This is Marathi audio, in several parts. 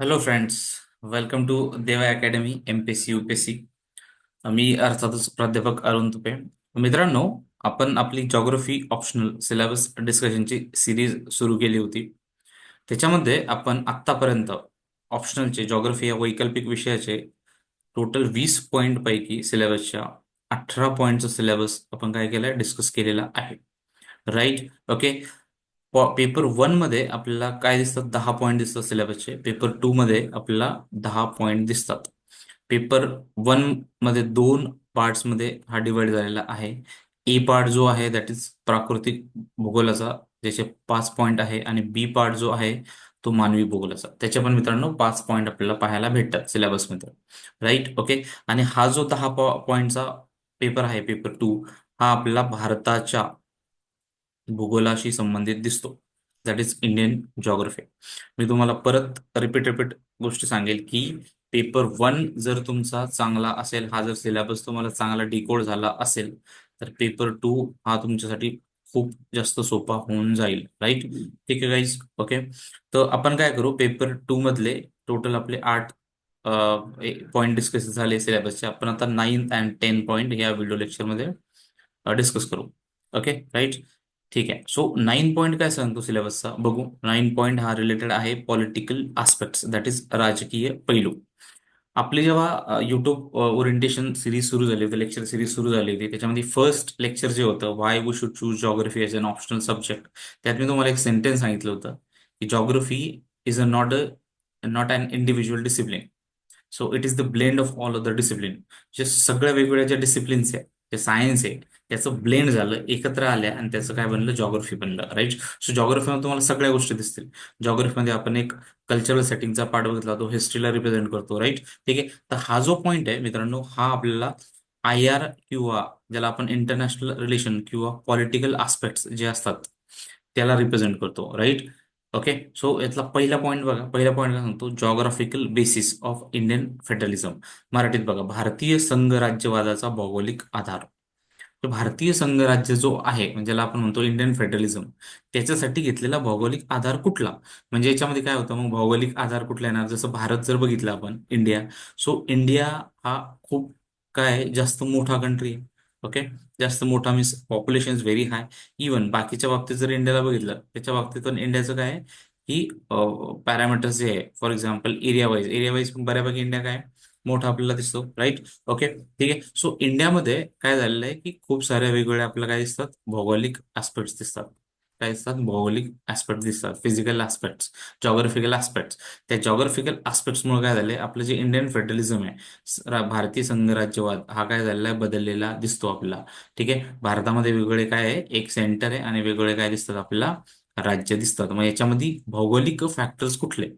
Hello friends welcome to Deva academy M P S C U P S अर्थातच प्राध्यापक अरुण तुपे. मित्रांनो आपण आपली जॉग्रफी ऑप्शनल सिलेबस डिस्कशनची सिरीज सुरू केली होती. त्याच्यामध्ये आपण आत्तापर्यंत ऑप्शनलचे जॉग्रफी या वैकल्पिक विषयाचे टोटल वीस पॉईंट पैकी सिलेबसच्या अठरा पॉईंटचा सिलेबस आपण काय केलाय डिस्कस केलेला आहे. राईट ओके पेपर वनमध्ये आपल्याला काय दिसतात? दहा पॉईंट दिसतात सिलेबसचे पेपर टू मध्ये आपल्याला दहा पॉईंट दिसतात. पेपर वनमध्ये दोन पार्ट्समध्ये हा डिवाइड झालेला आहे. ए पार्ट जो आहे दॅट इज प्राकृतिक भूगोलाचा ज्याचे पाच पॉईंट आहे आणि बी पार्ट जो आहे तो मानवी भूगोलाचा. त्याचे पण मित्रांनो पाच पॉईंट आपल्याला पाहायला भेटतात सिलेबसमध्ये राईट ओके आणि हा जो दहा पॉईंटचा पेपर आहे पेपर टू हा आपला भारताच्या भूगोलाशी संबंधित दिसतो. दॅट इज इंडियन जॉग्रफी मी तुम्हाला परत रिपीट रिपीट गोष्टी सांगेल की पेपर वन जर तुमचा चांगला असेल हा जर सिलेबस तुम्हाला चांगला डिकोड झाला असेल तर पेपर टू हा तुमच्यासाठी खूप जास्त सोपा होऊन जाईल. राईट ठीक आहे गाईज ओके तर आपण काय करू? पेपर टू मधले टोटल आपले आठ पॉइंट डिस्कस झाले सिलेबसचे आपण आता नाईन्थ अँड टेन पॉइंट या व्हिडिओ लेक्चरमध्ये डिस्कस करू. ओके राईट ठीक आहे. सो नाईन पॉईंट काय सांगतो सिलेबसचा बघू. नाईन पॉईंट हा रिलेटेड आहे पॉलिटिकल आस्पेक्ट दॅट इज राजकीय पैलू. आपली जेव्हा युट्यूब ओरिएंटेशन सिरीज सुरू झाली होती लेक्चर सिरीज सुरू झाली होती त्याच्यामध्ये फर्स्ट लेक्चर जे होतं why we should choose geography as an optional subject त्यात मी तुम्हाला एक सेंटेन्स सांगितलं होतं की geography is a not a not an individual discipline so it is the blend of all other discipline जे सगळ्या वेगवेगळ्या ज्या डिसिप्लिन्स आहेत जे सायन्स आहे. त्याचं ब्लेंड झालं एकत्र आल्या आणि त्याचं काय बनलं? जॉग्रफी बनलं राईट सो जॉग्रफीमध्ये तुम्हाला सगळ्या गोष्टी दिसतील. जॉग्रफीमध्ये आपण एक कल्चरल सेटिंगचा पार्ट बघितला तो हिस्ट्रीला रिप्रेझेंट करतो राईट ठीक आहे? तर हा जो पॉईंट आहे मित्रांनो हा आपल्याला आय आर किंवा ज्याला आपण इंटरनॅशनल रिलेशन किंवा पॉलिटिकल आस्पेक्ट जे असतात त्याला रिप्रेझेंट करतो राईट ओके सो यातला पहिला पॉईंट बघा पहिला पॉईंट काय सांगतो? Geographical basis of Indian federalism मराठीत बघा भारतीय संघराज्यवादाचा भौगोलिक आधार. भारतीय संघराज्य जो आहे म्हणजे ज्याला आपण म्हणतो इंडियन फेडरलिझम त्याच्यासाठी घेतलेला भौगोलिक आधार कुठला? म्हणजे याच्यामध्ये काय होतं? मग भौगोलिक आधार कुठला येणार? जसं भारत जर बघितलं आपण इंडिया सो इंडिया हा खूप काय जास्त मोठा कंट्री आहे. ओके जास्त मोठा means population is very high even बाकीच्या बाबतीत जर इंडियाला बघितलं त्याच्या बाबतीत पण इंडियाचं काय आहे? की पॅरामीटर्स जे आहे for example area wise area wise पण बऱ्यापैकी इंडिया काय मोठा आपल्याला दिसतो राईट ओके ठीक आहे? सो इंडियामध्ये काय झालेलं आहे की खूप साऱ्या वेगवेगळ्या आपल्याला काय दिसतात? भौगोलिक ऍस्पेक्ट्स दिसतात. काय दिसतात भौगोलिक ऍस्पेक्ट दिसतात. फिजिकल ऍस्पेक्ट जॉग्राफिकल ऍस्पेक्ट त्या जॉग्राफिकल ऍस्पेक्ट्समुळे काय झालंय? आपलं जे इंडियन फेडरलिझम आहे भारतीय संघराज्यवाद हा काय झालेला आहे? बदललेला दिसतो आपल्याला. ठीक आहे? भारतामध्ये वेगवेगळे काय आहे? एक सेंटर आहे आणि वेगवेगळे काय दिसतात? आपल्याला राज्य दिसतात. मग याच्यामध्ये भौगोलिक फॅक्टर्स कुठले?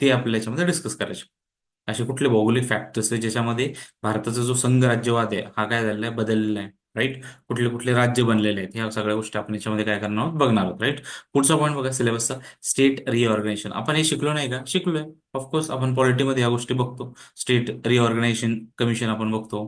ते आपल्या याच्यामध्ये डिस्कस करायचे. असे कुठले भौगोलिक फॅक्टर्स आहे ज्याच्यामध्ये भारताचा जो संघ राज्यवाद आहे हा काय झालेला आहे? बदललेला आहे. राईट कुठले कुठले राज्य बनलेले आहेत ह्या सगळ्या गोष्टी आपण याच्यामध्ये काय करणार आहोत? बघणार आहोत राईट पुढचा पॉईंट बघा सिलेबसचा स्टेट रिऑर्गनायझेशन आपण हे शिकलो नाही का? शिकलोय. ऑफकोर्स आपण पॉलिटीमध्ये या गोष्टी बघतो. स्टेट रिऑर्गनायझेशन कमिशन आपण बघतो.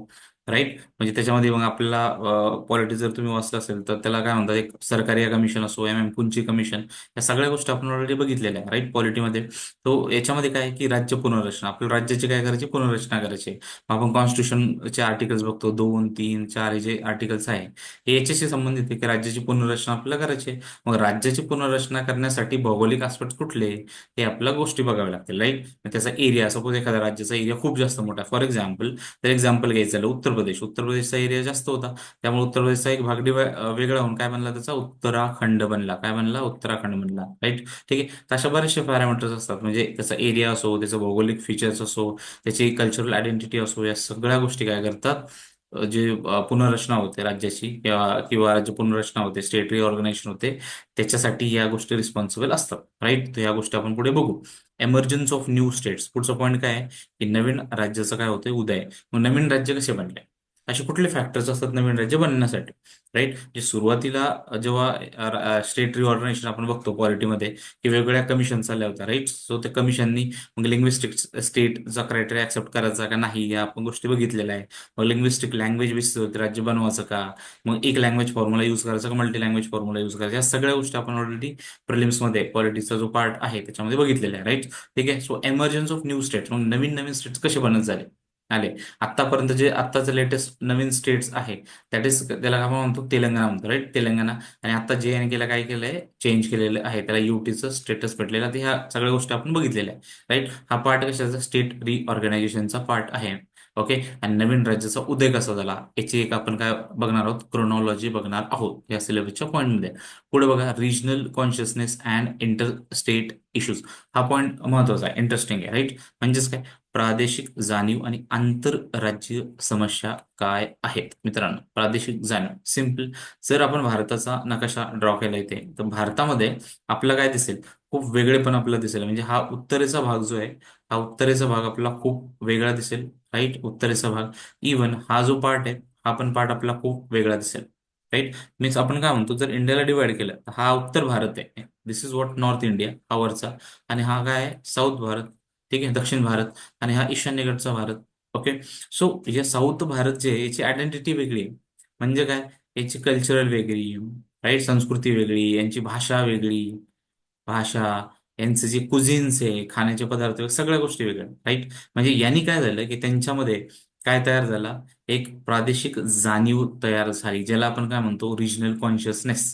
राईट? म्हणजे त्याच्यामध्ये मग आपल्याला पॉलिटी जर तुम्ही वाचलं असेल तर त्याला काय म्हणतात एक सरकारी कमिशन असो एम एम कुंची कमिशन या सगळ्या गोष्टी आपण ऑलरेडी बघितलेल्या आहे राईट? पॉलिटीमध्ये तो याच्यामध्ये काय आहे की राज्य पुनर्रचना. आपल्या राज्याची काय करायची? पुनर्रचना करायची मग आपण कॉन्स्टिट्यूशनचे आर्टिकल्स बघतो. दोन तीन चार हे जे आर्टिकल्स आहे हे याच्याशी संबंधित आहे की राज्याची पुनर्रचना आपल्याला करायची आहे. मग राज्याची पुनर्रचना करण्यासाठी भौगोलिक आस्पेक्ट कुठले? हे आपल्याला गोष्टी बघाव्या लागतील राईट? त्याचा एरिया सपोज एखाद्या राज्याचा एरिया खूप जास्त मोठा. फॉर एक्झाम्पल तर एक्झाम्पल घ्यायचं झालं उत्तर प्रदेश. उत्तर प्रदेशचा एरिया जास्त होता. त्यामुळे उत्तर प्रदेशचा एक भागडी वेगळा होऊन काय बनला त्याचा? उत्तराखंड बनला. काय बनला? उत्तराखंड बनला. राईट ठीक आहे? तर अशा बरेचसे पॅरामीटर्स असतात. म्हणजे त्याचा एरिया असो त्याचं भौगोलिक फीचर्स असो त्याची कल्चरल आयडेंटिटी असो या सगळ्या गोष्टी काय करतात? जे पुनर्रचना होते राज्याची किंवा किंवा राज्य पुनर्रचना होते स्टेट रिऑर्गनायझेशन होते त्याच्यासाठी या गोष्टी रिस्पॉन्सिबल असतात राईट तर या गोष्टी आपण पुढे बघू. एमर्जन्स ऑफ न्यू स्टेट्स पुढचा पॉईंट काय आहे? की नवीन राज्याचं काय होतंय? उदय. मग नवीन राज्य कसे बनले? असे कुठले फॅक्टर्स असतात नवीन राज्य बनण्यासाठी राईट जे सुरुवातीला जेव्हा स्टेट रिऑर्गनायझेशन आपण बघतो पॉलिटीमध्ये की वेगवेगळ्या कमिशन चालल्या होत्या राईट सो त्या कमिशननी मग लिंग्विस्टिक स्टेटचा क्रायटेरिया ऍक्सेप्ट करायचा का नाही या आपण गोष्टी बघितलेल्या आहे मग लिंग्विस्टिक लँग्वेज बेसिस राज्य बनवायचं का? मग एक लँग्वेज फॉर्म्युला यूज करायचा का? मल्टी लँग्वेज फॉर्म्युला यूज करायचा? या सगळ्या गोष्टी आपण ऑलरेडी प्रिलिम्समध्ये पॉलिटिक्सचा जो पार्ट आहे त्याच्यामध्ये बघितलेला आहे राईट ठीक आहे? So emergence of new states मग नवीन नवीन स्टेट्स कसे बनत झाले? आले. आतापर्यंत जे आत्ताचं लेटेस्ट नवीन स्टेट्स आहे दॅट इज त्याला आपण म्हणतो तेलंगणा म्हणतो राईट तेलंगणा. आणि आता जे एन केला काय केलंय? चेंज केलेलं आहे. त्याला युटीचं स्टेटस भेटलेलं. आहे ह्या सगळ्या गोष्टी आपण बघितलेल्या आहे राईट हा पार्ट कशाचा? स्टेट रिऑर्गनायझेशनचा पार्ट आहे. ओके आणि नवीन राज्याचा उदय कसा झाला? याची एक आपण काय बघणार आहोत? क्रोनॉलॉजी बघणार आहोत या सिलेबसच्या पॉईंटमध्ये पुढे बघा regional consciousness and inter state issues हा पॉईंट महत्त्वाचा आहे. इंटरेस्टिंग आहे राईट म्हणजेच काय? प्रादेशिक जाणीव आणि आंतरराज्य समस्या काय आहेत? मित्रांनो प्रादेशिक जाणीव. सिंपल जर आपण भारताचा नकाशा ड्रॉ केला इथे तर भारतामध्ये आपलं काय दिसेल? खूप वेगळेपण आपलं दिसेल. म्हणजे हा उत्तरेचा भाग जो आहे हा उत्तरेचा भाग आपला खूप वेगळा दिसेल राईट उत्तरेचा भाग. इवन हा जो पार्ट आहे हा पण पार्ट आपला खूप वेगळा दिसेल राईट मीन्स आपण काय म्हणतो? जर इंडियाला डिवाइड केलं तर हा उत्तर भारत आहे. This is what north India हा वरचा. आणि हा काय आहे? साऊथ भारत. ठीक आहे दक्षिण भारत आणि हा ईशान्येकडचा भारत. ओके सो हे साऊथ भारत जे आहे याची आयडेंटिटी वेगळी आहे. म्हणजे काय? याची कल्चरल वेगळी राईट संस्कृती वेगळी यांची भाषा वेगळी भाषा यांचे जे कुझिन्स आहे खाण्याचे पदार्थ सगळ्या गोष्टी वेगळ्या. राईट म्हणजे यांनी काय झालं की त्यांच्यामध्ये काय तयार झाला? एक प्रादेशिक जाणीव तयार झाली ज्याला आपण काय म्हणतो? रिजनल कॉन्शियसनेस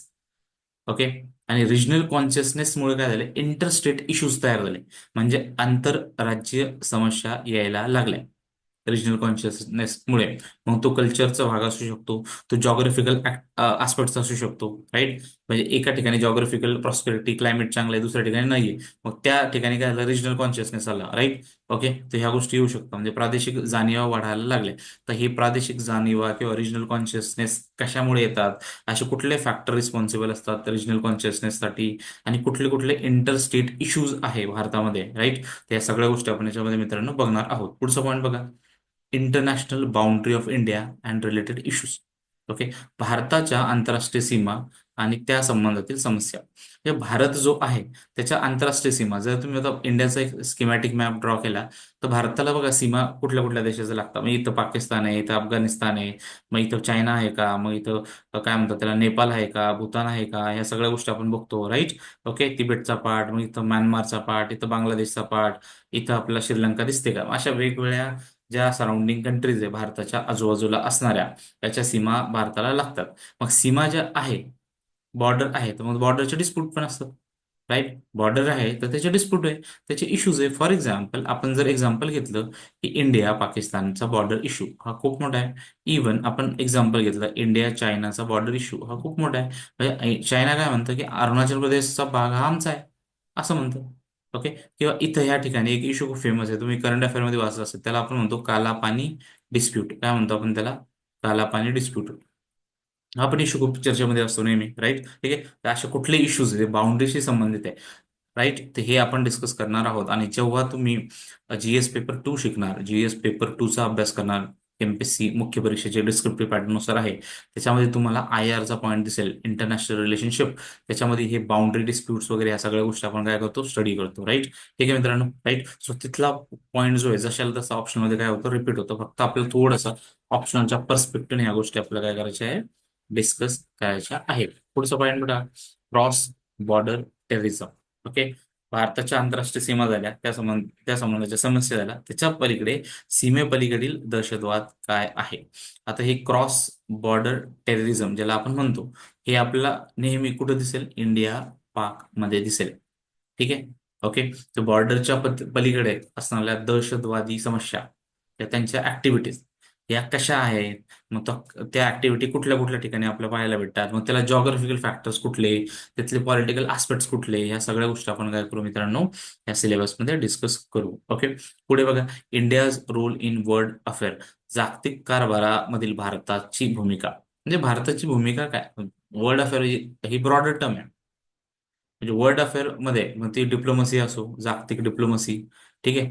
ओके आणि रिजनल कॉन्शियसनेसमुळे काय झाले इंटरस्टेट इश्यूज तयार झाले. म्हणजे आंतरराज्य समस्या यायला लागल्या रिजनल कॉन्शियसनेसमुळे मग तो कल्चरचा भाग असू शकतो तो जॉग्राफिकल आस्पेक्टचा असू शकतो राईट म्हणजे एका ठिकाणी जॉग्राफिकल प्रॉस्पेरिटी क्लायमेट चांगलं आहे दुसऱ्या ठिकाणी नाहीये. मग त्या ठिकाणी काय झालं? रिजनल कॉन्शियसनेस आला राईट ओके? तर ह्या गोष्टी येऊ शकतात. म्हणजे प्रादेशिक जाणीवा वाढायला लागल्या तर हे प्रादेशिक जाणीवा किंवा रिजनल कॉन्शियसनेस कशामुळे येतात? असे कुठले फॅक्टर रिस्पॉन्सिबल असतात रिजनल कॉन्शियसनेससाठी आणि कुठले कुठले इंटर स्टेट इश्यूज आहे भारतामध्ये राईट या सगळ्या गोष्टी आपण याच्यामध्ये मित्रांनो बघणार आहोत. पुढचा पॉईंट बघा. International boundary of India and related issues okay? भारताच्या आंतरराष्ट्रीय सीमा आणि त्या संबंधातील समस्या. म्हणजे भारत जो आहे त्याच्या आंतरराष्ट्रीय सीमा जर तुम्ही आता इंडियाचा एक स्कीमॅटिक मॅप ड्रॉ केला तर भारताला बघा सीमा कुठल्या कुठल्या देशाचा लागतं. मग इथं पाकिस्तान आहे इथं अफगाणिस्तान आहे मग इथं चायना आहे का मग इथं काय म्हणतात त्याला नेपाळ आहे का भूतान आहे का ह्या सगळ्या गोष्टी आपण बघतो राईट ओके तिबेटचा पार्ट मग इथं म्यानमारचा पार्ट इथं बांगलादेशचा पार्ट इथं आपला श्रीलंका दिसते का? अशा वेगवेगळ्या ज्या सराउंडिंग कंट्रीज आहे भारताच्या आजूबाजूला असणाऱ्या त्याच्या सीमा भारताला लागतात. मग सीमा ज्या आहे बॉर्डर आहे तर मग बॉर्डरचे डिस्प्यूट पण असतात राईट बॉर्डर आहे तर त्याचे डिस्प्यूट आहे. त्याचे इश्यूज आहे. फॉर एक्झाम्पल आपण जर एक्झाम्पल घेतलं की इंडिया पाकिस्तानचा बॉर्डर इश्यू हा खूप मोठा आहे. इवन आपण एक्झाम्पल घेतलं इंडिया चायनाचा बॉर्डर इश्यू हा खूप मोठा आहे. म्हणजे चायना काय म्हणतं की अरुणाचल प्रदेशचा भाग हा आमचा आहे. असं म्हणतं. ओके किंवा इथं या ठिकाणी एक इश्यू खूप फेमस आहे. तुम्ही करंट अफेअरमध्ये वाचत असेल त्याला आपण म्हणतो काला पाणी डिस्प्यूट काय म्हणतो आपण त्याला? काला पाणी डिस्प्यूट हा पण इश्यू खूप चर्चेमध्ये असतो नेहमी राईट ठीक आहे? तर असे कुठले इश्यूज आहे बाउंड्रीशी संबंधित आहे राईट तर हे आपण डिस्कस करणार आहोत. आणि जेव्हा तुम्ही जीएस पेपर टू शिकणार जीएस पेपर टू चा अभ्यास करणार एमपीएससी मुख्य परीक्षेचे डिस्क्रिप्टिव्ह पॅटर्ननुसार आहे त्याच्यामध्ये तुम्हाला आय आरचा पॉईंट दिसेल इंटरनॅशनल रिलेशनशिप त्याच्यामध्ये हे बाउंड्री डिस्प्यूट्स वगैरे या सगळ्या गोष्टी आपण काय करतो? स्टडी करतो राईट ठीक आहे मित्रांनो? राईट सो तिथला पॉईंट जो आहे जशाला तसा ऑप्शनमध्ये काय होतं? रिपीट होतं. फक्त आपल्याला थोडंसं ऑप्शनच्या पर्स्पेक्टिव्ह या गोष्टी आपल्याला काय करायच्या आहे डिस्कस करायच्या आहेत. पुढचा पॉईंट बघा. क्रॉस बॉर्डर टेरिझम ओके भारताच्या आंतरराष्ट्रीय सीमा झाल्या. त्या संबंध त्या संबंधाच्या समस्या झाल्या. त्याच्या पलीकडे सीमेपलीकडील दहशतवाद काय आहे? आता हे क्रॉस बॉर्डर टेररिझम ज्याला आपण म्हणतो हे आपल्याला नेहमी कुठं दिसेल? इंडिया पाकमध्ये दिसेल. ठीक आहे? ओके तर बॉर्डरच्या पलीकडे असणाऱ्या दहशतवादी समस्या या त्यांच्या ऍक्टिव्हिटीज या कशा आहेत? मग त्या ऍक्टिव्हिटी कुठल्या कुठल्या ठिकाणी आपल्याला पाहायला भेटतात? मग त्याला जॉग्राफिकल फॅक्टर्स कुठले? त्यातले पॉलिटिकल आस्पेक्ट्स कुठले? या सगळ्या गोष्टी आपण काय करू मित्रांनो? या सिलेबसमध्ये डिस्कस करू. ओके पुढे बघा. India's role in world affair जागतिक कारभारामधील भारताची भूमिका. म्हणजे भारताची भूमिका काय? वर्ल्ड अफेअर ही ब्रॉडर टर्म आहे. म्हणजे वर्ल्ड अफेअरमध्ये मग ती डिप्लोमसी असो जागतिक डिप्लोमसी ठीक आहे?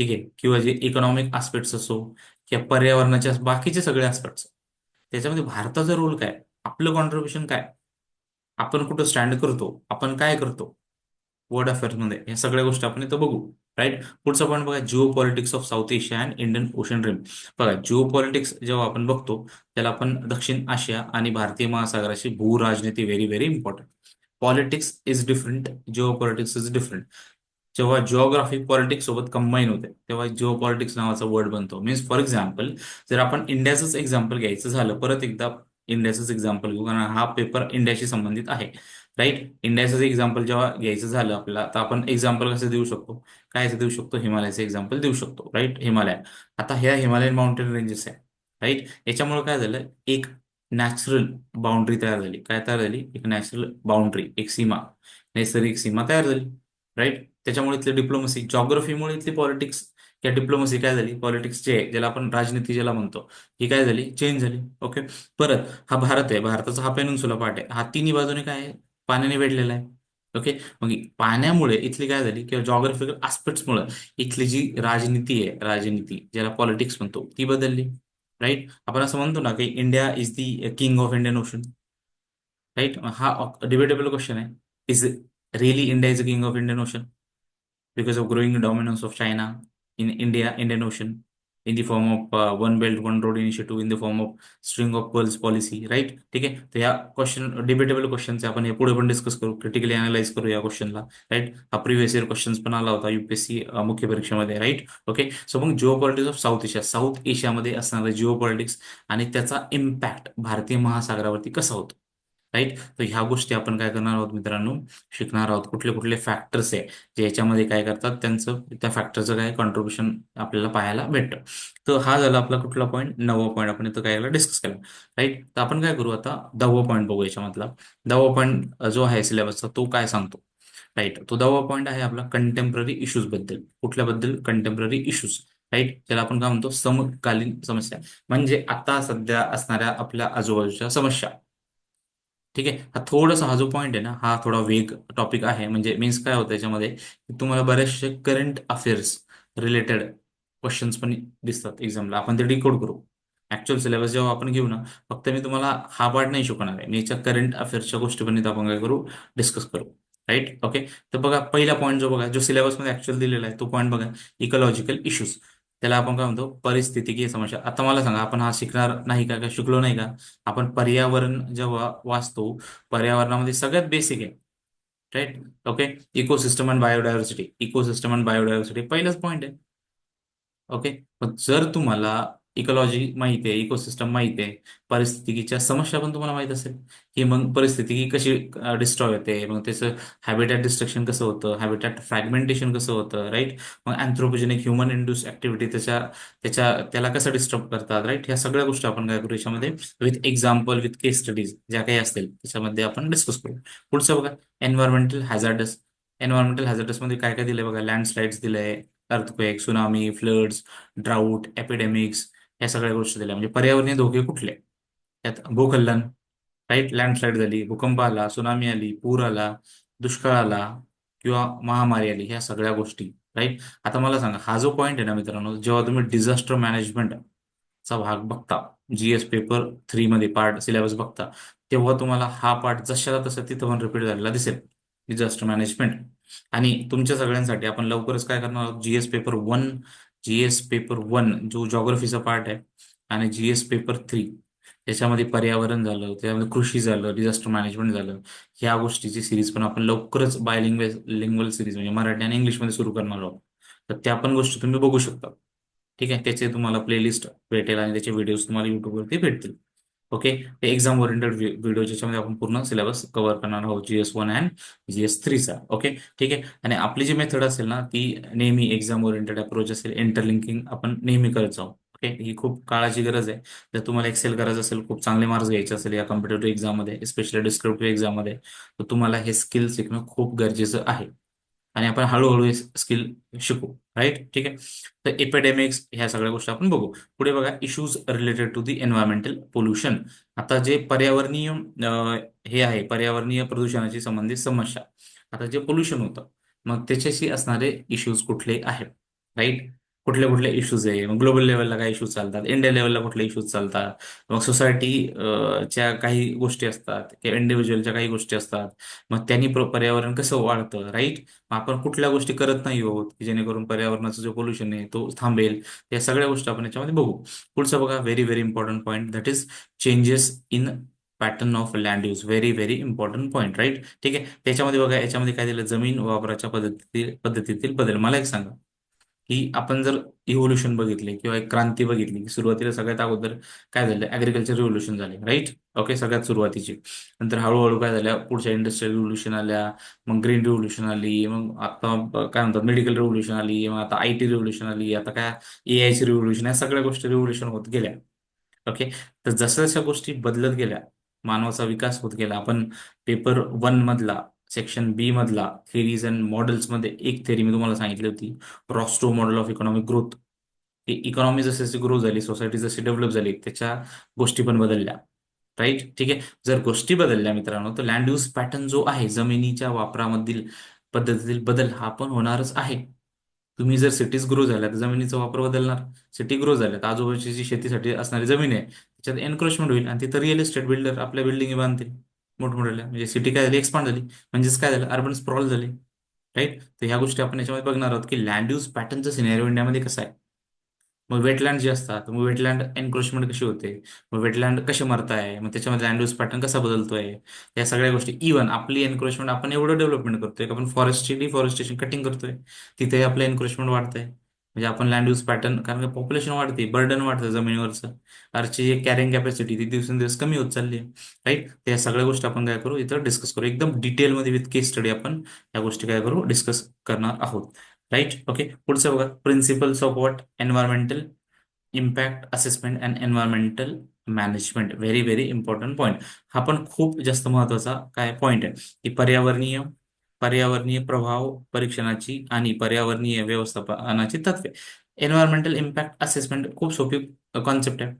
ठीक आहे? किंवा जे इकॉनॉमिक आस्पेक्ट्स असो किंवा पर्यावरणाच्या बाकीचे सगळे आस्पेक्ट्स त्याच्यामध्ये भारताचा रोल काय? आपलं कॉन्ट्रीब्युशन काय? आपण कुठं स्टँड करतो? आपण काय करतो? वर्ल्ड अफेअर्समध्ये या सगळ्या गोष्टी आपण इथं बघू. राईट पुढचा पॉईंट बघा. Geopolitics of South Asia and Indian Ocean rim बघा जिओ पॉलिटिक्स जेव्हा आपण बघतो त्याला आपण दक्षिण आशिया आणि भारतीय महासागराची भू राजनीती very very important politics is different geopolitics is different जेव्हा जिओग्राफी पॉलिटिक्स सोबत कंबाईन होते तेव्हा जिओ पॉलिटिक्स नावाचा वर्ड बनतो. मीन्स फॉर एक्झाम्पल जर आपण इंडियाचंच एक्झाम्पल घ्यायचं झालं परत एकदा इंडियाचंच एक्झाम्पल घेऊ कारण हा पेपर इंडियाशी संबंधित आहे. राईट इंडियाचं एक्झाम्पल जेव्हा घ्यायचं झालं आपल्याला तर आपण एक्झाम्पल कसं देऊ शकतो? काय देऊ शकतो? हिमालयाचं एक्झाम्पल देऊ शकतो. राईट हिमालय. आता ह्या हिमालयन माउंटेन रेंजेस आहे. राईट याच्यामुळे काय झालं? एक नॅचरल बाउंड्री तयार झाली. काय तयार झाली? एक नॅचरल बाउंड्री एक सीमा. नैसर्गिक सीमा तयार झाली. राईट त्याच्यामुळे इथली डिप्लोमसी जॉग्रफीमुळे इथली पॉलिटिक्स या डिप्लोमसी काय झाली? पॉलिटिक्स जे ज्याला आपण राजनीती ज्याला म्हणतो ही काय झाली? चेंज झाली ओके परत हा भारत आहे भारताचा हा पेनिन्सुला पार्ट आहे. हा तिन्ही बाजूने काय आहे? पाण्याने वेढलेला आहे ओके मग पाण्यामुळे इथली काय झाली? किंवा जॉग्राफिकल आस्पेक्ट्समुळे इथली जी राजनीती आहे राजनीती ज्याला पॉलिटिक्स म्हणतो ती बदलली राईट आपण असं म्हणतो ना की India is the king of Indian Ocean right हा डिबेटेबल क्वेश्चन आहे. Is really India is king king of Indian Ocean because of growing of of China in India Indian Ocean in the form of one belt one road Initiative, in the form of string of Pearls policy right ठीक आहे तर या क्वेश्चन डिबेटेबल क्वेश्चनचे आपण हे पुढे पण डिस्कस करू. क्रिटिकली अनालाइज करू या क्वेश्चनला राईट हा प्रिव्हियस इयर क्वेश्चन पण आला होता युपीएससी मुख्य परीक्षेमध्ये राईट ओके सो मग geopolitics of South Asia South एशियामध्ये असणारं जिओ पॉलिटिक्स आणि त्याचा इम्पॅक्ट भारतीय महासागरावरती कसा होतो? राईट? तर ह्या गोष्टी आपण काय करणार आहोत मित्रांनो? शिकणार आहोत. कुठले कुठले फॅक्टर्स आहे जे याच्यामध्ये काय करतात त्यांचं त्या फॅक्टरचं काय कॉन्ट्रीब्युशन आपल्याला पाहायला भेटतं. तर हा झाला आपला कुठला पॉईंट नववा पॉईंट आपण इथं काय डिस्कस केला. राईट? तर आपण काय करू आता? दहावा पॉईंट बघू याच्यामधला. दहावा पॉईंट जो आहे सिलेबसचा तो काय सांगतो? राईट? तो दहावा पॉईंट आहे आपला कंटेम्पररी इश्यूजबद्दल. कुठल्याबद्दल? Contemporary issues right? त्याला आपण काय म्हणतो? समकालीन समस्या. म्हणजे आता सध्या असणाऱ्या आपल्या आजूबाजूच्या समस्या. ठीक आहे? हा थोडासा हा जो पॉईंट आहे ना हा थोडा वेग टॉपिक आहे. म्हणजे मीन्स काय होतं याच्यामध्ये? तुम्हाला बरेचसे करंट अफेअर्स रिलेटेड क्वेश्चन्स पण दिसतात एक्झामला आपण ते डिकोड करू. ऍक्च्युअल सिलेबस जेव्हा आपण घेऊ ना फक्त मी तुम्हाला हा पार्ट नाही शिकवणार आहे. मी याच्या करंट अफेअर्सच्या गोष्टी पण आपण काय करू? डिस्कस करू. राईट ओके तर बघा पहिला पॉईंट जो बघा जो सिलेबसमध्ये ऍक्च्युअल दिलेला आहे तो पॉईंट बघा इकोलॉजिकल इश्यूज त्याला आपण काय म्हणतो परिस्थितीकीय समस्या. आता मला सांगा आपण हा शिकणार नाही का शिकलो नाही का? आपण पर्यावरण जेव्हा वाचतो पर्यावरणामध्ये सगळ्यात बेसिक आहे. Right okay ecosystem and biodiversity ecosystem and biodiversity पहिलाच पॉईंट आहे. ओके जर तुम्हाला इकॉलॉजी माहिती आहे इकोसिस्टम माहिती आहे. परिस्थितीच्या समस्या पण तुम्हाला माहीत असेल. की मग परिस्थिती कशी डिस्ट्रॉय होते. मग त्याचं हॅबिटॅट डिस्ट्रक्शन कसं होतं? हॅबिटॅट फ्रॅगमेंटेशन कसं होतं? राईट मग अँथ्रोपोजेनिक ह्युमन इंड्यूस ऍक्टिव्हिटी त्याच्या त्याच्या त्याला कसं डिस्टर्ब करतात? राईट ह्या सगळ्या गोष्टी आपण काय करू? याच्यामध्ये with example with case studies ज्या काही असतील त्याच्यामध्ये आपण डिस्कस करू. पुढचं बघा. एन्व्हायरमेंटल हॅझार्डस एन्व्हायरमेंटल हॅझार्डसमध्ये काय काय दिलंय बघा? लँडस्लाइड्स दिलंय. Earthquake tsunami floods drought epidemics या सगळ्या गोष्टी दिल्या म्हणजे पर्यावरणीय धोके कुठले? त्यात भूकल्लन राईट लँडस्लाईड झाली भूकंप आला सुनामी आली पूर आला दुष्काळ आला किंवा महामारी आली ह्या सगळ्या गोष्टी राईट आता मला सांगा हा जो पॉईंट आहे ना मित्रांनो जेव्हा तुम्ही डिझास्टर मॅनेजमेंट चा भाग बघता जीएस पेपर थ्री मध्ये पार्ट सिलेबस बघता तेव्हा तुम्हाला हा पार्ट जशाला तसा तिथं पण रिपीट झालेला दिसेल. डिझास्टर मॅनेजमेंट आणि तुमच्या सगळ्यांसाठी आपण लवकरच काय करणार आहोत? GS paper one GS paper one जो जॉग्रफीचा पार्ट आहे आणि जीएस पेपर थ्री त्याच्यामध्ये पर्यावरण झालं त्याच्यामध्ये कृषी झालं डिझास्टर मॅनेजमेंट झालं ह्या गोष्टीची सिरीज पण आपण लवकरच बायलिंग्वेज लिंग्वल सिरीज म्हणजे मराठी आणि इंग्लिशमध्ये सुरू करणार आहोत. तर त्या पण गोष्टी तुम्ही बघू शकता. ठीक आहे? त्याचे तुम्हाला प्लेलिस्ट भेटेल आणि त्याचे व्हिडिओज तुम्हाला युट्यूबवरती भेटतील. ओके? एक्झाम ओरिएंटेड व्हिडिओ ज्याच्यामध्ये आपण पूर्ण सिलेबस कव्हर करणार आहोत जीएस वन अँड जीएस थ्रीचा ओके? ठीक आहे? आणि आपली जी मेथड असेल ना ती नेहमी एक्झाम ओरिएंटेड अप्रोच असेल इंटरलिंकिंग आपण नेहमी करत जाऊ. ओके? ही खूप काळाची गरज आहे. जर तुम्हाला एक्सेल करायचं असेल खूप चांगले मार्क्स घ्यायचे असेल या कॉम्पिटेटिव्ह एक्झाममध्ये स्पेशली डिस्क्रिप्टिव्ह एक्झाममध्ये तर तुम्हाला हे स्किल शिकणं खूप गरजेचं आहे. आणि आपण हळूहळू स्किल शिकू. राईट ठीक आहे? तर एपिडेमिक्स ह्या सगळ्या गोष्टी आपण बघू. पुढे बघा issues related to the environmental pollution आता जे पर्यावरणीय हे आहे पर्यावरणीय प्रदूषणाशी संबंधित समस्या. आता जे पोल्युशन होतं मग त्याच्याशी असणारे इश्यूज कुठले आहेत? राईट कुठले कुठले इश्यूज आहे? मग ग्लोबल लेवलला काय इश्यूज चालतात? इंडिया लेवलला कुठले इश्यूज चालतात? मग सोसायटी च्या काही गोष्टी असतात किंवा इंडिव्हिज्युअलच्या काही गोष्टी असतात मग त्यांनी पर्यावरण कसं वाढतं राईट मग आपण कुठल्या गोष्टी करत नाही आहोत की जेणेकरून पर्यावरणाचं जो पोल्युशन आहे तो थांबेल? या सगळ्या गोष्टी आपण याच्यामध्ये बघू. पुढचं बघा very very important point that is changes in pattern of land use very very important point right ठीक आहे? त्याच्यामध्ये बघा याच्यामध्ये काय दिलं? जमीन वापराच्या पद्धती पद्धतीतील बदल. मला एक सांगा. की आपण जर इव्होल्युशन बघितले किंवा एक क्रांती बघितली की सुरुवातीला सगळ्यात अगोदर काय झालं? ऍग्रिकल्चर रिव्होल्युशन झाले राईट ओके सगळ्यात सुरुवातीची. नंतर हळूहळू काय झाल्या पुढच्या इंडस्ट्रियल रिव्होल्युशन आल्या मग ग्रीन रिव्होल्युशन आली मग आता काय म्हणतात? मेडिकल रिव्होल्युशन आली मग आता आय टी रिव्होल्युशन आली आता काय? ए रिव्होल्युशन या सगळ्या गोष्टी रिव्होल्युशन होत गेल्या. ओके तर जशा जशा गोष्टी बदलत गेल्या मानवाचा विकास होत गेला. आपण पेपर वन मधला सेक्शन बी मधला थेरीज अँड मॉडेल्समध्ये एक थेरी मी तुम्हाला सांगितली होती. Rostow model of economic growth की इकॉनॉमी जशी जशी ग्रो झाली सोसायटी जशी डेव्हलप झाली त्याच्या गोष्टी पण बदलल्या. राईट ठीक आहे? जर गोष्टी बदलल्या मित्रांनो तर लँड यूज पॅटर्न जो आहे जमिनीच्या वापरामधील पद्धतीतील बदल हा पण होणारच आहे. तुम्ही जर सिटीज ग्रो झाल्या तर जमिनीचा वापर बदलणार. सिटी ग्रो झाल्या तर आजूबाजूची जी शेतीसाठी असणारी जमीन आहे त्याच्यात एन्क्रोचमेंट होईल आणि तिथं रिअल इस्टेट बिल्डर आपल्या बिल्डिंग बांधतील. मोठमोठ्या म्हणजे सिटी काय झाली? एक्सपांड झाली. म्हणजेच काय झालं? अर्बन स्प्रॉल झाले. राईट तर ह्या गोष्टी आपण याच्यामध्ये बघणार आहोत की लँड यूज पॅटर्नचं सिनेरिओ इंडियामध्ये कसं आहे? मग वेटलँड जे असतात मग वेटलँड एन्क्रोचमेंट कशी होते? मग वेटलँड कसे मरताय? मग त्याच्यामध्ये लँड यूज पॅटर्न कसा बदलतोय? या सगळ्या गोष्टी. इव्हन आपली एन्क्रोचमेंट आपण एवढं डेव्हलपमेंट करतोय आपण फॉरेस्टची डिफॉरेस्टेशन कटिंग करतोय. तिथे आपलं एन्क्रोचमेंट वाढतंय. म्हणजे आपण लँड यूज पॅटर्न कारण की पॉप्युलेशन वाढते बर्डन वाढतं जमिनीवरचं. अर्ची जी कॅरिंग कॅपॅसिटी ती दिवसेंदिवस कमी होत चालली आहे. राईट या सगळ्या गोष्टी आपण काय करू इथं डिस्कस करू. एकदम डिटेलमध्ये विथ केस स्टडी आपण या गोष्टी काय करू डिस्कस करणार आहोत. राईट ओके पुढचं बघा. Principles of what environmental impact assessment and environmental management very very important point हा पण खूप जास्त महत्त्वाचा काय पॉईंट आहे की पर्यावरणीय पर्यावरणीय प्रभाव परीक्षणाची आणि पर्यावरणीय व्यवस्थापनाची तत्वे. एन्व्हायरमेंटल इम्पॅक्ट असेसमेंट खूप सोपी कॉन्सेप्ट आहे.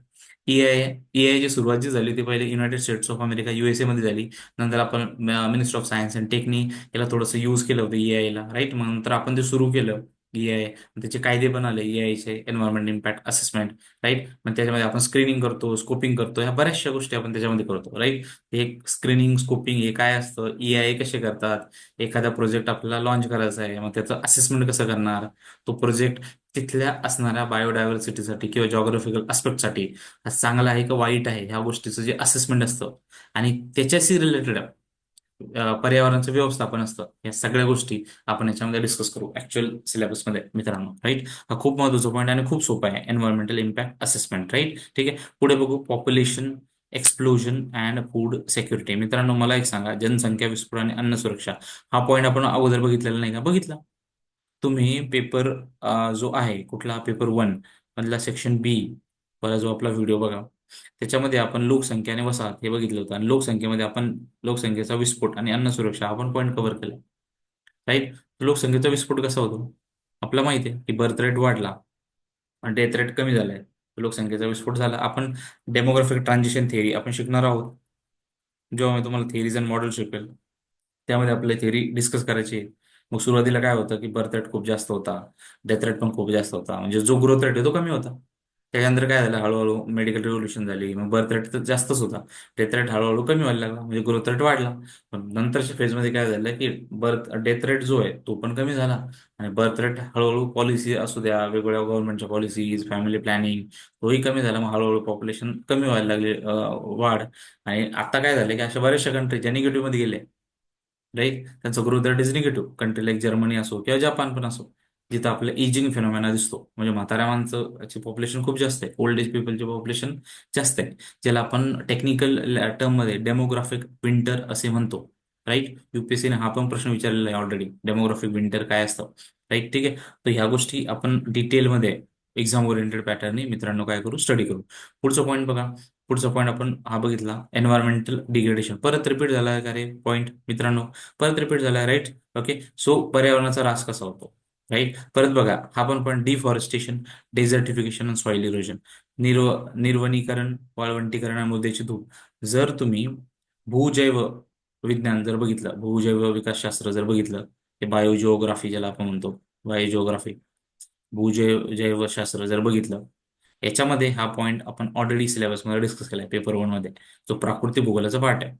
ईआय ईआयची सुरुवात जी झाली ती पहिले United States of America USA मध्ये झाली. नंतर आपण minister of science and technique याला थोडंसं यूज केलं होतं ईआयला राईट मग नंतर आपण ते सुरू केलं. ईआय त्याचे कायदे पण आले ईआयचे एन्व्हायरमेंट इम्पॅक्ट असेसमेंट राईट मग त्याच्यामध्ये आपण स्क्रीनिंग करतो स्कोपिंग करतो ह्या बऱ्याचशा गोष्टी आपण त्याच्यामध्ये करतो राईट हे स्क्रीनिंग स्कोपिंग हे काय असतं? ईआय कसे करतात? एखादा प्रोजेक्ट आपल्याला लॉन्च करायचा आहे मग त्याचं असेसमेंट कसं करणार? तो प्रोजेक्ट तिथल्या असणाऱ्या बायोडायव्हर्सिटीसाठी किंवा जॉग्राफिकलसाठी चांगला आहे का वाईट आहे ह्या गोष्टीचं जे असेसमेंट असतं आणि त्याच्याशी रिलेटेड पर्यावरणाचं व्यवस्थापन असतं. या सगळ्या गोष्टी आपण याच्यामध्ये डिस्कस करू ऍक्च्युअल सिलेबसमध्ये मित्रांनो. राईट हा खूप महत्त्वाचा पॉईंट आणि खूप सोपा आहे. एन्व्हायरमेंटल इम्पॅक्ट असेसमेंट राईट ठीक आहे? पुढे बघू population explosion and food security मित्रांनो मला एक सांगा. जनसंख्या विस्फोट आणि अन्न सुरक्षा. हा पॉईंट आपण अगोदर बघितलेला नाही का? बघितला? तुम्ही पेपर जो आहे कुठला? पेपर वन मधला सेक्शन बी वाला जो आपला व्हिडिओ बघा. त्याच्यामध्ये आपण लोकसंख्या आणि वसाहत हे बघितलं होतं. आणि लोकसंख्येमध्ये आपण लोकसंख्येचा विस्फोट आणि अन्न सुरक्षा आपण पॉईंट कव्हर केला. राईट लोकसंख्येचा विस्फोट कसा होतो? आपल्याला माहिती आहे की बर्थ रेट वाढला आणि डेथ रेट कमी झालाय. लोकसंख्येचा विस्फोट झाला. आपण डेमोग्राफिक ट्रान्झिशन थिअरी आपण शिकणार आहोत. जेव्हा मी तुम्हाला थिअरीज अँड मॉडेल शिकेल त्यामध्ये आपल्या थिअरी डिस्कस करायची. आहे मग सुरुवातीला काय होतं की बर्थ रेट खूप जास्त होता. डेथ रेट पण खूप जास्त होता. म्हणजे जो ग्रोथ रेट आहे तो कमी होता. त्याच्यानंतर काय झालं? हळूहळू मेडिकल रिव्होल्युशन झाली. मग बर्थ रेट तर जास्तच होता. डेथ रेट हळूहळू कमी व्हायला लागला. म्हणजे ग्रोथ रेट वाढला. पण नंतरच्या फेजमध्ये काय झालं की बर्थ डेथ रेट जो आहे तो पण कमी झाला. आणि बर्थ रेट हळूहळू पॉलिसी असू द्या वेगवेगळ्या गव्हर्नमेंटच्या पॉलिसीज फॅमिली प्लॅनिंग तोही कमी झाला. मग हळूहळू पॉप्युलेशन कमी व्हायला लागले वाढ. आणि आता काय झालं की अशा बऱ्याचशा कंट्री ज्या निगेटिव्हमध्ये गेले राईट त्यांचं growth rate is negative country like Germany असो किंवा जपान पण असो. जिथं आपलं एजिंग फिनॉमेना दिसतो. म्हणजे म्हाताऱ्या माणसाची पॉप्युलेशन खूप जास्त आहे. ओल्ड एज पीपलचे पॉप्युलेशन जास्त आहे. ज्याला आपण टेक्निकल टर्ममध्ये डेमोग्राफिक विंटर असे म्हणतो. राईट युपीएससीने हा पण प्रश्न विचारलेला आहे ऑलरेडी डेमोग्राफिक विंटर काय असतं? राईट ठीक आहे. तर ह्या गोष्टी आपण डिटेलमध्ये एक्झाम ओरिएंटेड पॅटर्नने मित्रांनो काय करू? स्टडी करू. पुढचा पॉईंट बघा. पुढचा पॉईंट आपण हा बघितला. एन्व्हायरमेंटल डिग्रेडेशन परत रिपीट झाला का रे? पॉईंट मित्रांनो परत रिपीट झाला राईट ओके सो पर्यावरणाचा रास कसा होतो? राईट? परत बघा हा पण पण डिफॉरेस्टेशन डेझर्टिफिकेशन आणि सॉइल इरोजन निर्व निर्वनीकरण वाळवंटीकरण आणि मुद्द्याची धूप. जर तुम्ही भूजैव विज्ञान जर बघितलं भूजैव विकासशास्त्र जर बघितलं ते बायोजिओग्राफी ज्याला आपण म्हणतो बायोजिओग्राफी भूजैव जैवशास्त्र जर बघितलं याच्यामध्ये हा पॉईंट आपण ऑलरेडी सिलेबसमध्ये डिस्कस केलाय पेपर वनमध्ये. जो प्राकृतिक भूगोलाचा पार्ट आहे.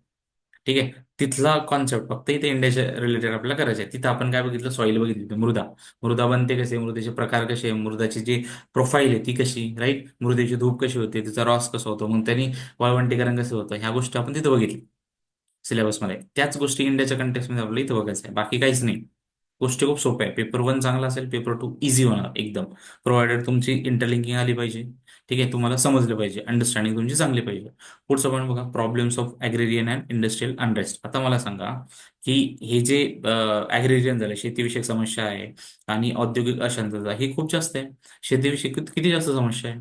ठीक आहे? तिथला कॉन्सेप्ट फक्त इथे इंडियाच्या रिलेटेड आपल्याला करायचं आहे तिथं आपण काय बघितलं? सॉईल बघितली मृदा. मृदा बनते कसे? मृदेचे प्रकार कसे? आहे मृदाची जी प्रोफाईल आहे ती कशी? राईट मृदेची धूप कशी होते? तिचा रॉस कसा होतो? मग त्यांनी वाळवंटीकरण कसं होतं? ह्या गोष्टी आपण तिथं बघितली सिलेबसमध्ये त्याच गोष्टी इंडियाच्या कंटेक्समध्ये आपल्याला इथं बघायचं आहे बाकी काहीच नाही. गोष्टी खूप सोप्या आहे पेपर वन चांगला असेल पेपर टू इझी होणार एकदम. प्रोव्हायडेड तुमची इंटरलिंकिंग आली पाहिजे. ठीक आहे तुम्हाला समजलं पाहिजे अंडरस्टँडिंग तुमची चांगली पाहिजे. पुढचं पॉईंट बघा problems of agrarian and industrial unrest आता मला सांगा की हे जे ॲग्रेरियन झालं शेतीविषयक समस्या आहे आणि औद्योगिक अशांतता ही खूप जास्त आहे. शेतीविषयक किती जास्त समस्या आहे?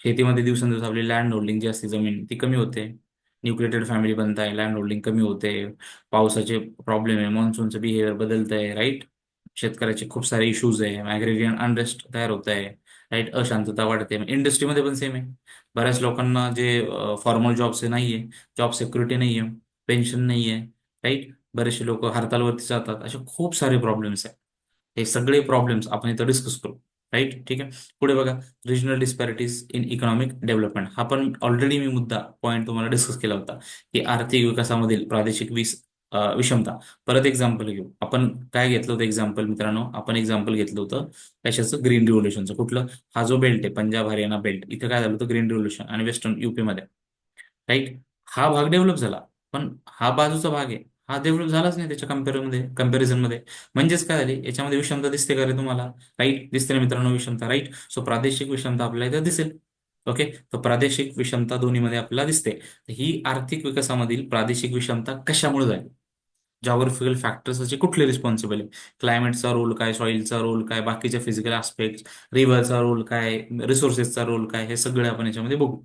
शेतीमध्ये दिवसेंदिवस आपली लँड होल्डिंग जी असते जमीन ती कमी होते. न्यूक्लिएटेड फॅमिली बनत आहे लँड होल्डिंग कमी होते. पावसाचे प्रॉब्लेम आहे मान्सूनचं बिहेवियर बदलत आहे राईट शेतकऱ्याचे खूप सारे इश्यूज आहे. मॅग्रेरियन अनरेस्ट तयार होत आहे. राईट अशांतता वाढते. इंडस्ट्रीमध्ये पण सेम आहे. बऱ्याच लोकांना जे फॉर्मल जॉब्स नाहीये. जॉब सिक्युरिटी नाहीये. पेन्शन नाहीये. राईट बरेचसे लोक हरतालवरती जातात. असे खूप सारे प्रॉब्लेम्स आहेत. हे सगळे प्रॉब्लेम्स आपण इथं डिस्कस करू. राईट ठीक आहे? पुढे बघा. Regional disparities in economic development हा पण ऑलरेडी मी मुद्दा पॉईंट तुम्हाला डिस्कस केला होता. की आर्थिक विकासामधील प्रादेशिक वीस विषमता. परत एक्झाम्पल घेऊ. आपण काय घेतलं होतं एक्झाम्पल मित्रांनो? आपण एक्झाम्पल घेतलं होतं कशाचं ग्रीन रिव्होल्युशनचं कुठलं? हा जो बेल्ट आहे पंजाब हरियाणा बेल्ट इथं काय झालं होतं? ग्रीन रिव्होल्युशन आणि वेस्टर्न युपी मध्ये. राईट हा भाग डेव्हलप झाला. पण हा बाजूचा भाग आहे. हा डेव्हलप झालाच नाही त्याच्या कम्पेअरमध्ये कंपॅरिझनमध्ये. म्हणजेच काय झाली? याच्यामध्ये विषमता दिसते का रे तुम्हाला? राईट दिसते ना मित्रांनो विषमता. राईट सो प्रादेशिक विषमता आपल्याला इथं दिसेल. ओके तर प्रादेशिक विषमता दोन्हीमध्ये आपल्याला दिसते. ही आर्थिक विकासामधील प्रादेशिक विषमता कशामुळे झाली? जॉग्राफिकल असे कुठले रिस्पॉन्सिबल आहे क्लायमेटचा रोल काय? सॉइलचा रोल काय? बाकीच्या फिजिकल आस्पेक्ट रिव्हरचा रोल काय? रिसोर्सेसचा रोल काय? हे सगळे आपण याच्यामध्ये बघू.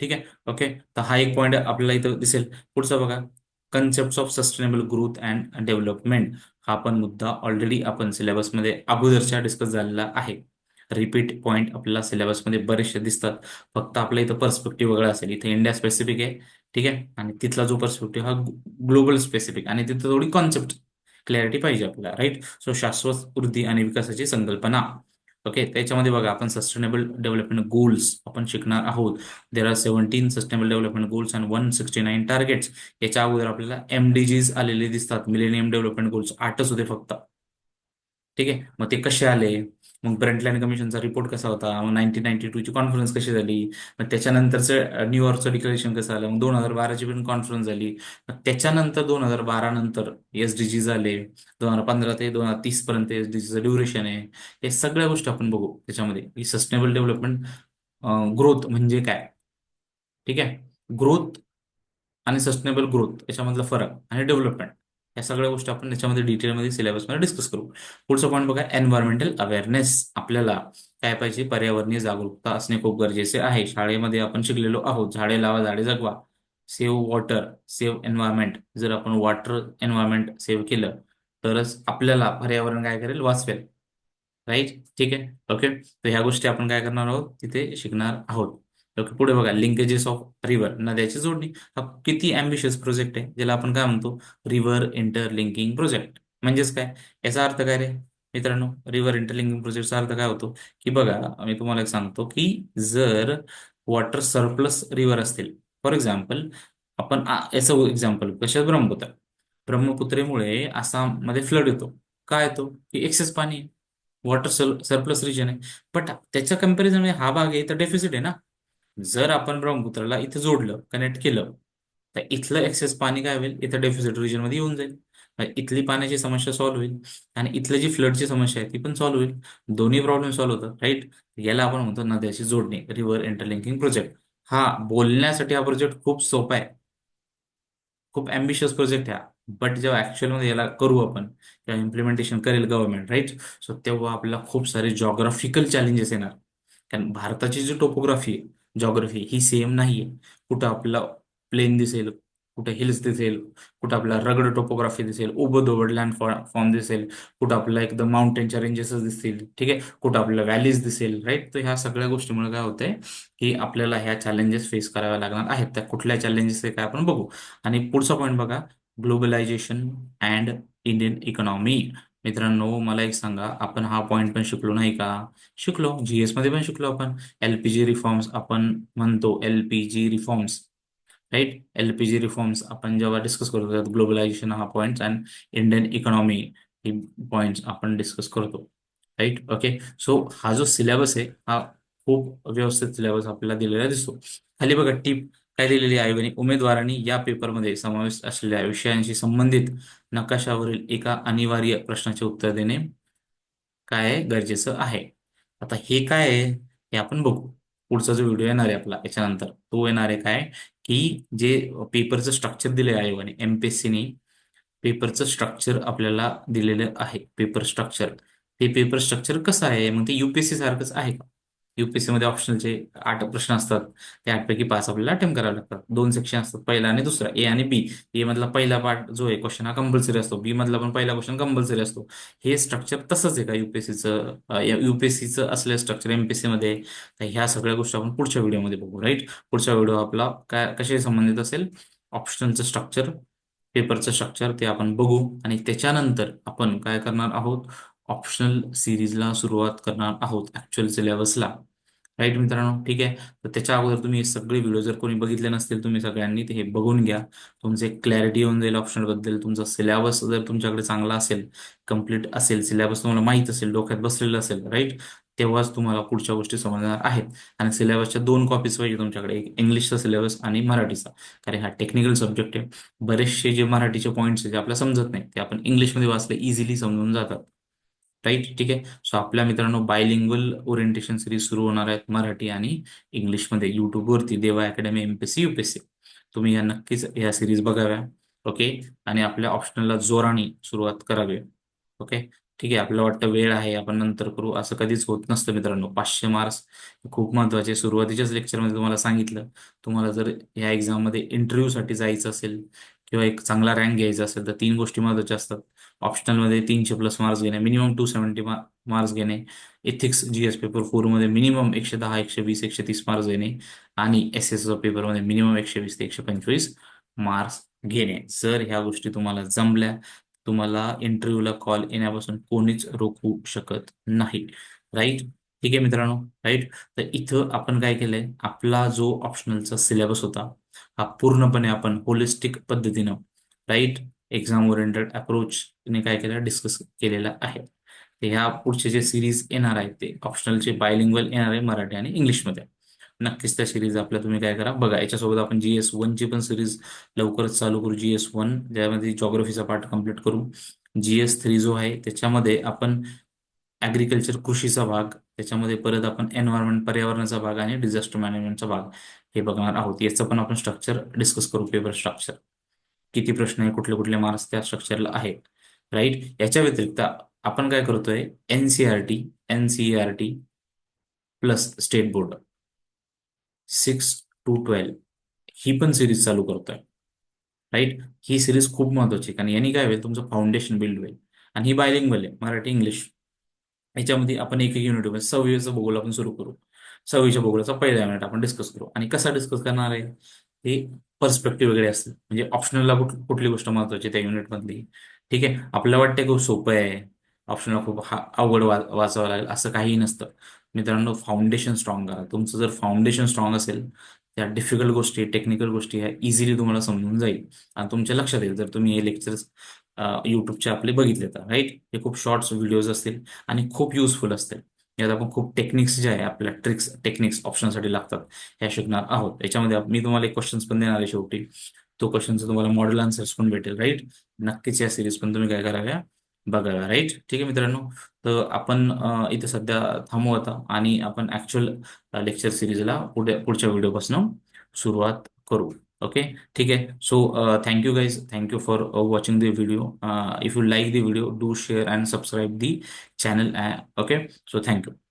ठीक आहे? ओके तर हा एक पॉईंट आपल्याला इथं दिसेल. पुढचा बघा. Concept of sustainable growth and development हा पण मुद्दा ऑलरेडी आपण सिलेबसमध्ये अगोदरच्या डिस्कस झालेला आहे. रिपीट पॉईंट आपल्याला सिलेबसमध्ये बरेचसे दिसतात. फक्त आपल्या इथं पर्स्पेक्टिव्ह वेगळा असेल. इथे इंडिया स्पेसिफिक आहे. ठीक आहे? आणि तिथला जो पर्स्पेक्टिव्ह हा ग्लोबल स्पेसिफिक आणि तिथं थोडी कॉन्सेप्ट क्लॅरिटी पाहिजे आपल्याला राईट सो शाश्वत वृद्धी आणि विकासाची संकल्पना. ओके त्याच्यामध्ये बघा आपण सस्टेनेबल डेव्हलपमेंट गोल्स आपण शिकणार आहोत. There are seventeen sustainable development goals and one sixty nine targets याच्या अगोदर आपल्याला एमडीजीज आलेले दिसतात. मिलेनियम डेव्हलपमेंट गोल्स आठच होते फक्त. ठीक आहे? मग ते कसे आले? मग ब्रंटलँड कमिशनचा रिपोर्ट कसा होता? मग नाईन्टीन नाईन्टी टूची कॉन्फरन्स कशी झाली? मग त्याच्यानंतरचं न्यूयॉर्कचं डिक्लेरेशन कसं आलं? मग दोन हजार बाराची पण कॉन्फरन्स झाली. मग त्याच्यानंतर दोन हजार बारा नंतर एस डी जी झाले. दोन हजार पंधरा ते दोन हजार तीस पर्यंत एस डी जीचं ड्युरेशन आहे. हे सगळ्या गोष्टी आपण बघू त्याच्यामध्ये. सस्टेनेबल डेव्हलपमेंट ग्रोथ म्हणजे काय? ठीक आहे? ग्रोथ आणि सस्टेनेबल ग्रोथ याच्यामधला फरक आणि डेव्हलपमेंट या सगळ्या गोष्टी आपण त्याच्यामध्ये डिटेलमध्ये सिलेबसमध्ये डिस्कस करू. पुढचं पॉईंट बघा एन्व्हायरमेंटल अवेअरनेस आपल्याला काय पाहिजे? पर्यावरणीय जागरूकता असणे खूप गरजेचे आहे. शाळेमध्ये आपण शिकलेलो आहोत. झाडे लावा झाडे जगवा. सेव्ह वॉटर सेव्ह एन्व्हायरमेंट जर आपण वॉटर एन्व्हायरमेंट सेव्ह केलं तरच आपल्याला पर्यावरण काय करेल? वाचवेल. राईट ठीक आहे? ओके तर ह्या गोष्टी आपण काय करणार आहोत? तिथे शिकणार आहोत. ओके पुढे बघा. लिंकेजेस ऑफ रिव्हर नद्याची जोडणी. हा किती अँबिशियस प्रोजेक्ट आहे ज्याला आपण काय म्हणतो? रिव्हर इंटरलिंकिंग प्रोजेक्ट म्हणजेच काय? याचा अर्थ काय रे? मित्रांनो रिव्हर इंटरलिंकिंग प्रोजेक्टचा अर्थ काय होतो? की बघा मी तुम्हाला एक सांगतो की जर वॉटर सरप्लस रिव्हर असतील फॉर एक्झाम्पल आपण याचं एक्झाम्पल कशात ब्रह्मपुत्र ब्रह्मपुत्रेमुळे आसाममध्ये फ्लड येतो. काय येतो? की एक्सेस पाणी वॉटर सरप्लस रिजन आहे. बट त्याच्या कंपॅरिझन हा भाग आहे तर डेफिसिट आहे ना. जर आपण ब्रह्मपुत्राला इथे जोडलं कनेक्ट केलं तर इथलं एक्सेस पाणी काय होईल? इथं डेफिसिट रिजनमध्ये येऊन जाईल. इथली पाण्याची समस्या सॉल्व्ह होईल आणि इथलं जी फ्लडची समस्या आहे ती पण सॉल्व्ह होईल. दोन्ही प्रॉब्लेम सॉल्व्ह होतात राईट याला आपण म्हणतो नद्याची जोडणी रिव्हर इंटरलिंकिंग प्रोजेक्ट हा बोलण्यासाठी हा प्रोजेक्ट खूप सोपा आहे. खूप अँबिशियस प्रोजेक्ट आहे बट जेव्हा ऍक्च्युअलमध्ये याला करू आपण किंवा इम्प्लिमेंटेशन करेल गव्हर्नमेंट राईट सो तेव्हा आपल्याला खूप सारे जॉग्राफिकल चॅलेंजेस येणार. कारण भारताची जी टोपोग्राफी आहे जॉग्रफी ही सेम नाहीये. कुठं आपला प्लेन दिसेल कुठे हिल्स दिसेल कुठं आपला रगड टोपोग्राफी दिसेल उबद लँड फॉर्म दिसेल कुठं आपल्याला एकदम माउंटेनच्या रेंजेस दिसतील ठीक आहे? कुठं आपल्याला व्हॅलीज दिसेल राईट तर ह्या सगळ्या गोष्टीमुळे काय होतंय की आपल्याला ह्या चॅलेंजेस फेस कराव्या लागणार आहेत. त्या कुठल्या चॅलेंजेस काय आपण बघू. आणि पुढचा पॉईंट बघा ग्लोबलायझेशन अँड इंडियन इकॉनॉमी मित्रांनो मला एक सांगा आपण हा पॉइंट पण शिकलो नाही का? शिकलो. जीएसमध्ये पण शिकलो आपण. एलपीजी रिफॉर्म्स आपण म्हणतो LPG reforms right LPG reforms आपण जेव्हा डिस्कस करतो ग्लोबलायझेशन हा पॉइंट अँड इंडियन इकॉनॉमी ही पॉइंट्स आपण डिस्कस करतो. राईट ओके सो हा जो सिलेबस आहे हा खूप व्यवस्थित सिलेबस आपल्याला दिलेला दिसतो. खाली बघा टीप काय दिलेली आहे आणि उमेदवारांनी या पेपरमध्ये समावेश असलेल्या विषयांशी संबंधित नकाशावरील एका अनिवार्य प्रश्नाचे उत्तर देणे काय गरजेचं आहे? आता हे काय आहे हे आपण बघू. पुढचा जो व्हिडिओ येणार आहे आपला याच्यानंतर तो येणार आहे काय? की जे पेपरचं स्ट्रक्चर दिले आहे आयोगाने एमपीएससीने पेपरचं स्ट्रक्चर आपल्याला दिलेलं आहे. पेपर स्ट्रक्चर ते पेपर स्ट्रक्चर कसं आहे? मग ते युपीएससी सारखंच आहे का? युपीएससी मध्ये ऑप्शनलचे आठ प्रश्न असतात त्या आठपैकी पाच आपल्याला अटेम्प्ट करावे लागतात. दोन सेक्शन असतात पहिला आणि दुसरा ए आणि बी ए मधला पहिला पार्ट जो आहे क्वेश्चन हा कंपल्सरी असतो. बी मधला पण पहिला क्वेश्चन कंपल्सरी असतो. हे स्ट्रक्चर तसंच आहे का युपीएससीचं युपीएससीचं असलेलं स्ट्रक्चर एमपीएससी मध्ये तर ह्या सगळ्या गोष्टी आपण पुढच्या व्हिडिओमध्ये बघू राईट पुढचा व्हिडिओ आपला काय कशाशी संबंधित असेल? ऑप्शनचं स्ट्रक्चर पेपरचं स्ट्रक्चर ते आपण बघू आणि त्याच्यानंतर आपण काय करणार आहोत? ऑप्शनल सिरीजला सुरुवात करणार आहोत ऍक्च्युअल सिलेबसला राईट मित्रांनो? ठीक आहे? तर त्याच्या अगोदर तुम्ही सगळे व्हिडिओ जर कोणी बघितले नसतील तुम्ही सगळ्यांनी ते हे बघून घ्या. तुमचे क्लॅरिटी येऊन जाईल ऑप्शनबद्दल तुमचा सिलेबस जर तुमच्याकडे चांगला असेल कंप्लीट असेल सिलेबस तुम्हाला माहीत असेल डोक्यात बसलेलं असेल राईट तेव्हाच तुम्हाला पुढच्या गोष्टी समजणार आहेत. आणि सिलेबसच्या दोन कॉपीज पाहिजे तुमच्याकडे. एक इंग्लिशचा सिलेबस आणि मराठीचा. कारण हा टेक्निकल सब्जेक्ट आहे. बरेचसे जे मराठीचे पॉईंट्स जे आपल्याला समजत नाही ते आपण इंग्लिशमध्ये वाचले इझिली समजून जातात. राईट ठीक आहे? सो आपल्या मित्रांनो बायलिंग्वल ओरिएंटेशन सिरीज सुरू होणार आहेत मराठी आणि इंग्लिशमध्ये. युट्यूबवरती देवा अकॅडमी एमपीएससी युपीएससी तुम्ही या नक्कीच या सिरीज बघाव्या. ओके आणि आपल्या ऑप्शनलला जोराने सुरुवात करावी. ओके ठीक आहे? आपल्याला वाटतं वेळ आहे आपण नंतर करू. असं कधीच होत नसतं मित्रांनो. पाचशे मार्क्स खूप महत्त्वाचे. सुरुवातीच्याच लेक्चरमध्ये तुम्हाला सांगितलं. तुम्हाला जर या एक्झाममध्ये इंटरव्ह्यूसाठी जायचं असेल किंवा एक चांगला रँक घ्यायचा असेल तर तीन गोष्टी महत्त्वाच्या असतात. ऑप्शनलमध्ये तीनशे प्लस मार्क्स घेणे मिनिमम टू सेव्हन्टी मार्क्स घेणे एथिक्स जीएस पेपर फोरमध्ये मिनिमम एकशे दहा एकशे वीस एकशे तीस मार्क्स घेणे आणि एस एस पेपरमध्ये मिनिमम एकशे वीस ते एकशे पंचवीस मार्क्स घेणे. जर ह्या गोष्टी तुम्हाला जमल्या तुम्हाला इंटरव्ह्यूला कॉल येण्यापासून कोणीच रोखू शकत नाही. राईट ठीक आहे मित्रांनो? राईट तर इथं आपण काय केलंय? आपला जो ऑप्शनलचा सिलेबस होता हा पूर्णपणे आपण होलिस्टिक पद्धतीनं राईट एक्झाम ओरिएंटेड अप्रोचने काय केलं डिस्कस केलेला आहे. ह्या पुढचे जे सिरीज येणार आहेत ते ऑप्शनलचे बायलिंग्वल येणार आहे मराठी आणि इंग्लिशमध्ये नक्कीच त्या सिरीज आपल्या तुम्ही काय करा बघा. याच्यासोबत आपण जीएस वन ची पण सिरीज लवकरच चालू करू. जी एस वन ज्यामध्ये जॉग्रफीचा पार्ट कंप्लीट करू. जीएस थ्री जो आहे त्याच्यामध्ये आपण ऍग्रिकल्चर कृषीचा भाग त्याच्यामध्ये परत आपण एन्व्हायरमेंट पर्यावरणाचा भाग आणि डिझास्टर मॅनेजमेंटचा भाग. हे बघणार आहोत. याचं पण आपण स्ट्रक्चर डिस्कस करू पेपर स्ट्रक्चर किती प्रश्न आहे कुठले कुठले मार्क्स त्या स्ट्रक्चरला आहेत. राईट याच्या व्यतिरिक्त आपण काय करतोय NCERT NCERT plus state board six two twelve ही पण सिरीज चालू करतोय. राईट ही सिरीज खूप महत्वाची कारण यांनी काय होईल तुमचं फाउंडेशन बिल्ड होईल. आणि ही बायलिंग आहे मराठी इंग्लिश याच्यामध्ये आपण एक एक युनिट सव्वीचं भूगोल आपण सुरू करू. सव्वीच्या भूगोलाचा पहिला युनिट आपण डिस्कस करू. आणि कसा डिस्कस करणार आहे? हे पर्स्पेक्टिव्ह वगैरे असतील म्हणजे ऑप्शनलला कुठली गोष्ट महत्वाची त्या युनिटमधली ठीक आहे? आपल्याला वाटतं खूप सोपं आहे. ऑप्शनला खूप हा अवघड वाचावं लागेल. असं काहीही नसतं. मित्रांनो फाउंडेशन स्ट्रॉंग करा. तुमचं जर फाउंडेशन स्ट्रॉंग असेल त्या डिफिकल्ट गोष्टी टेक्निकल गोष्टी ह्या इझिली तुम्हाला समजून जाईल. आणि तुमच्या लक्षात येईल. जर तुम्ही हे लेक्चर्स युट्यूबचे आपले बघितले तर राईट हे खूप शॉर्ट्स व्हिडिओज असतील आणि खूप युजफुल असतील. यात आपण खूप टेक्निक्स जे आहे आपल्या ट्रिक्स टेक्निक्स ऑप्शनसाठी लागतात. ह्या शिकणार आहोत. याच्यामध्ये मी तुम्हाला एक क्वेश्चन्स पण देणार आहे शेवटी. तो क्वेश्चनचा तुम्हाला मॉडेल आन्सर्स पण भेटेल राईट नक्कीच या सिरीज पण तुम्ही काय कराव्या? बघाव्या राईट ठीक आहे मित्रांनो? तर आपण इथे सध्या थांबू आता आणि आपण ऍक्च्युअल लेक्चर सिरीजला पुढे पुढच्या व्हिडिओपासून सुरुवात करू. ओके ठीक आहे so thank you guys thank you for watching the video if you like the video do share and subscribe the channel okay so thank you